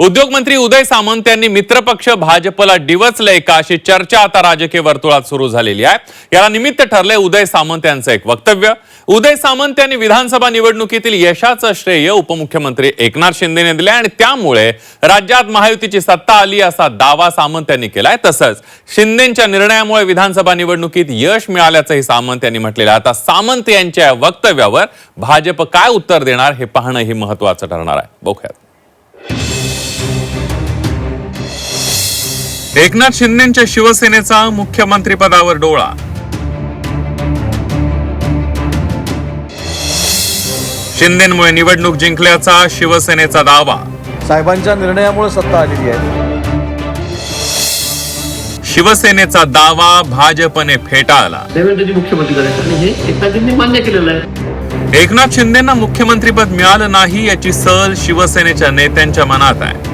उद्योगमंत्री उदय सामंत यांनी मित्रपक्ष भाजपला डिवचलंय का अशी चर्चा आता राजकीय वर्तुळात सुरू झालेली आहे. याला निमित्त ठरलंय उदय सामंत यांचं एक वक्तव्य. उदय सामंत यांनी विधानसभा निवडणुकीतील यशाचं श्रेय उपमुख्यमंत्री एकनाथ शिंदेने दिले आणि त्यामुळे राज्यात महायुतीची सत्ता आली असा दावा सामंत यांनी केलाय. तसंच शिंदेच्या निर्णयामुळे विधानसभा निवडणुकीत यश मिळाल्याचंही सामंत यांनी म्हटलेलं आहे. आता सामंत यांच्या वक्तव्यावर भाजप काय उत्तर देणार हे पाहणं हे महत्वाचं ठरणार आहे. बघूयात. एकनाथ शिंदेच्या शिवसेनेचा मुख्यमंत्रीपदावर डोळा. शिंदेमुळे निवडणूक जिंकल्याचा शिवसेनेचा दावा. साहेबांच्या निर्णयामुळे सत्ता आलेली आहे. शिवसेनेचा दावा भाजपने फेटाळला. देवेंद्रजी मुख्यमंत्री करायचे आणि हे एकनाथजींनी मान्य केलेलं आहे. एकनाथ शिंदेना मुख्यमंत्रीपद मिळालं नाही याची सल शिवसेनेच्या नेत्यांच्या मनात आहे.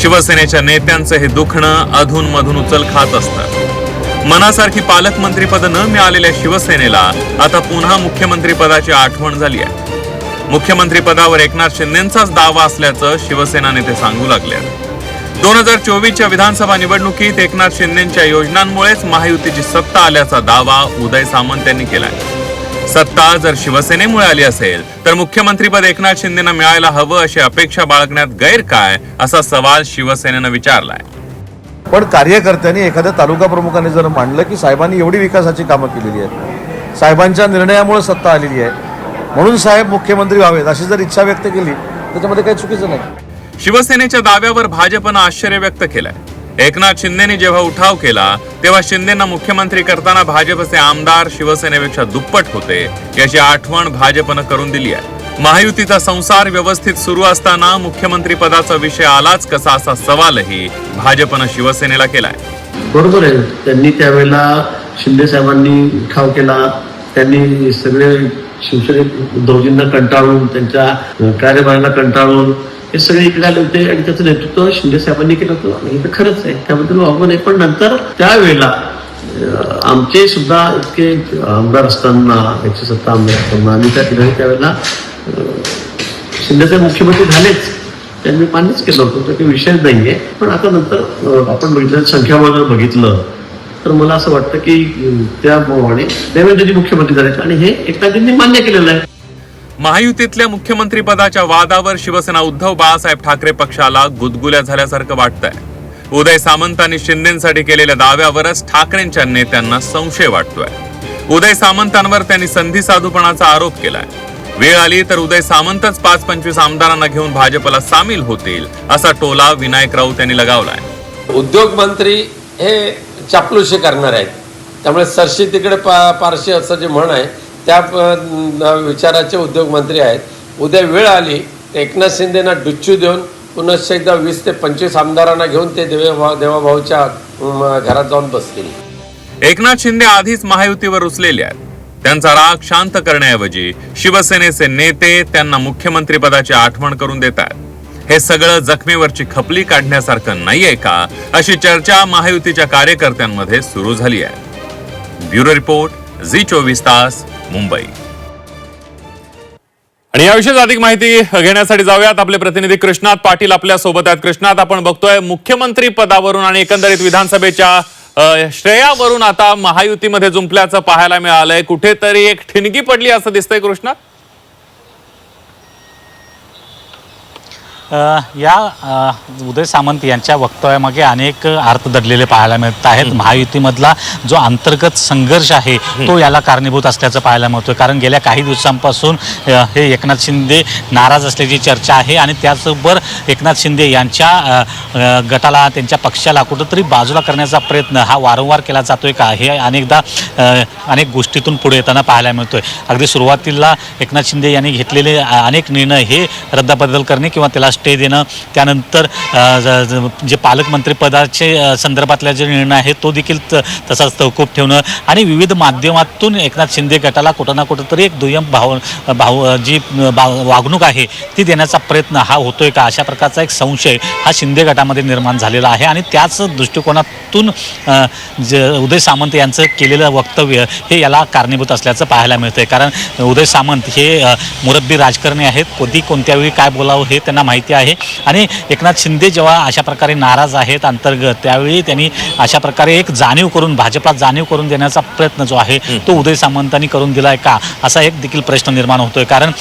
शिवसेनेच्या नेत्यांचं हे दुखणं अधूनमधून उचल खात असतं. मनासारखी पालकमंत्रीपद न मिळालेल्या शिवसेनेला आता पुन्हा मुख्यमंत्रीपदाची आठवण झाली आहे. मुख्यमंत्रीपदावर एकनाथ शिंदेचाच दावा असल्याचं शिवसेना नेते सांगू लागले दोन हजार चोवीसच्या विधानसभा निवडणुकीत एकनाथ शिंदेच्या योजनांमुळेच महायुतीची सत्ता आल्याचा दावा उदय सामंत यांनी केलाय. सत्ता जर शिवसेनेमुळे आली असेल तर मुख्यमंत्रीपद एकनाथ शिंदेना मिळायला हवं अशी अपेक्षा बाळगण्यात गैर काय असा सवाल शिवसेनेनं विचारलाय. पण कार्यकर्त्यांनी एखाद्या तालुका प्रमुखाने जर मांडलं की साहेबांनी एवढी विकासाची कामं केलेली आहेत. साहेबांच्या निर्णयामुळे सत्ता आलेली आहे. म्हणून साहेब मुख्यमंत्री व्हावेत अशी जर इच्छा व्यक्त केली त्याच्यामध्ये काही चुकीचं नाही. शिवसेनेच्या दाव्यावर भाजपनं आश्चर्य व्यक्त केलंय. एकनाथ शिंदेनी जेव्हा उठाव केला तेव्हा शिंदेना मुख्यमंत्री करताना भाजपचे आमदार शिवसेनेपेक्षा दुप्पट होते. याची आठवण भाजपनं करून दिली आहे. महायुतीचा संसार व्यवस्थित सुरू असताना मुख्यमंत्री पदाचा विषय आलाच कसा असा सवालही भाजपनं शिवसेनेला केलाय. बरोबर आहे. त्यांनी त्यावेळेला शिंदे साहेबांनी उठाव केला. त्यांनी सगळे शिवसेने उद्धवजींना कंटाळून त्यांच्या अं, कार्यभाराला कंटाळून हे सगळे इकडे आले होते आणि त्याचं नेतृत्व शिंदे साहेबांनी केलं होतं. आणि हे तर खरंच आहे. त्याबद्दल वागवं नाही पण नंतर त्यावेळेला आमचे सुद्धा इतके आमदार असताना एकशे सत्ता आमदार असताना आम्ही त्या ठिकाणी त्यावेळेला शिंदेचे शिंदेसाहेब मुख्यमंत्री झालेच. त्यांनी मान्यच केलं होतं. तर काही विषय आहे पण आता नंतर आपण बघितलं संख्याबळ बघितलं तर मला असं वाटतं की अं, त्याप्रमाणे देवेंद्रजी मुख्यमंत्री झाले. आणि हे एकनाथजींनी मान्य केलेलं आहे. महायुतीतल्या मुख्यमंत्री पदाच्या वादावर शिवसेना उद्धव बाळासाहेब ठाकरे पक्षाला गुदगुल्या झाल्यासारखं वाटतंय. उदय सामंतांनी शिंदेसाठी केलेल्या दाव्यावरच ठाकरेंच्या नेत्यांना संशय वाटतोय. उदय सामंतांवर त्यांनी संधी साधूपणाचा आरोप केलाय. वेळ आली तर उदय सामंतच पाच पंचवीस आमदारांना घेऊन भाजपला सामील होतील असा टोला विनायक राऊत यांनी लगावलाय. उद्योग मंत्री हे चापलूशी करणार आहेत. त्यामुळे सरशी तिकडे पा पारशी असं जे म्हण आहे त्या विचाराचे उद्योगमंत्री आहेत. उद्या वेळ आली तर एकनाथ शिंदेना डुच्चू देऊन पुनश्च एकदा वीस ते पंचवीस आमदारांना घेऊन ते देवा देवाभाऊच्या घरात जाऊन बसतील. एकनाथ शिंदे आधीच महायुतीवर रुचलेले आहेत. त्यांचा राग शांत करण्याऐवजी शिवसेनेचे नेते त्यांना मुख्यमंत्री पदाची आठवण करून देत आहेत. हे सगळं जखमेवरची खपली काढण्यासारखं नाहीये का? अशी चर्चा महायुतीच्या कार्यकर्त्यांमध्ये सुरू झाली आहे. ब्युरो रिपोर्ट झी चोवीस तास मुंबई. आणि याविषयी अधिक माहिती घेण्यासाठी जाऊयात. आपले प्रतिनिधी कृष्णात पाटील आपल्यासोबत आहेत. कृष्णात आपण बघतोय मुख्यमंत्री पदावरून आणि एकंदरीत विधानसभेच्या श्रेयावरून आता महायुतीमध्ये जुंपल्याचं पाहायला मिळालंय. कुठेतरी एक ठिणगी पडली असं दिसतंय कृष्णात या उदय सामंत यांच्या वक्तव्यामागे अनेक अर्थ दडलेले पाहायला मिळत आहेत. महायुतीमधला जो अंतर्गत संघर्ष आहे तो याला कारणीभूत असल्याचं पाहायला मिळतोय. कारण गेल्या काही दिवसांपासून हे एकनाथ शिंदे नाराज असल्याची चर्चा आहे आणि त्याचबरोबर एकनाथ शिंदे यांच्या गटाला त्यांच्या पक्षाला कुठंतरी बाजूला करण्याचा प्रयत्न हा वारंवार केला जातोय का? हे अनेकदा अनेक गोष्टीतून पुढे येताना पाहायला मिळतोय. अगदी सुरुवातीला एकनाथ शिंदे यांनी घेतलेले अनेक निर्णय हे रद्दबदल करणे किंवा त्याला स्टे देणं त्यानंतर ज- जे पालकमंत्रीपदाचे संदर्भातला जे निर्णय आहे तो देखील त- तसाच तहकूब ठेवणं आणि विविध माध्यमातून एकनाथ शिंदे गटाला कुठं ना कुठंतरी एक दुय्यम भाव भाव जी बा- वागणूक आहे ती देण्याचा प्रयत्न हा होतोय का? अशा प्रकारचा एक संशय हा शिंदे गटामध्ये निर्माण झालेला आहे आणि त्याच दृष्टिकोनातून ज उदय सामंत यांचं केलेलं वक्तव्य हे याला कारणीभूत असल्याचं पाहायला मिळतंय. कारण उदय सामंत हे मुरब्बी राजकारणी आहेत. कधी कोणत्या वेळी काय बोलावं हे त्यांना माहिती माहिती आहे. आणि एकनाथ शिंदे जेव्हा अशा प्रकारे नाराज आहेत अंतर्गत त्यावेळी त्यांनी अशा प्रकारे एक जाणीव करून भाजपला जाणीव करून देण्याचा प्रयत्न जो आहे तो उदय सामंतांनी करून दिलाय का? असा एक देखील प्रश्न निर्माण होतोय. कारण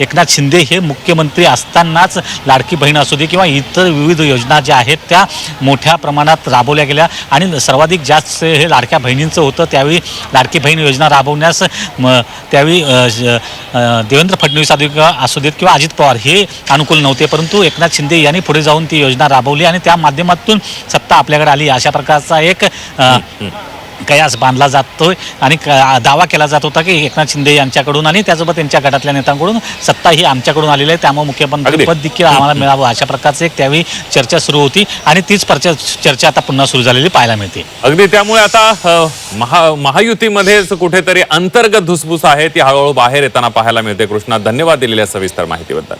एकनाथ शिंदे हे मुख्यमंत्री असतानाच लाडकी बहीण असू दे किंवा इतर विविध योजना ज्या आहेत त्या मोठ्या प्रमाणात राबवल्या गेल्या. आणि सर्वाधिक जास्त हे लाडक्या बहिणींचं होतं. त्यावेळी लाडकी बहीण योजना राबवण्यास त्यावेळी देवेंद्र फडणवीस असू देत किंवा अजित पवार हे अनुकूल नव्हते. परंतु एकनाथ शिंदे यांनी पुढे जाऊन ती योजना राबवली आणि त्या माध्यमातून सत्ता आपल्याकडे आली. अशा प्रकारचा एक कयास बांधला जातोय आणि क- दावा केला जात होता की एकनाथ शिंदे यांच्याकडून आणि त्यासोबत त्यांच्या गटातल्या नेत्यांकडून सत्ता ही आमच्याकडून आलेली आहे. त्यामुळे मुख्यमंत्री पद देखील आम्हाला मिळावं अशा प्रकारची एक त्यावेळी चर्चा सुरू होती आणि तीच परचा- चर्चा आता पुन्हा सुरू झालेली पाहायला मिळते. अगदी. त्यामुळे आता महा महायुतीमध्येच कुठेतरी अंतर्गत धुसफूस आहे ती हळूहळू बाहेर येताना पाहायला मिळते. कृष्णा धन्यवाद दिलेल्या सविस्तर माहितीबद्दल.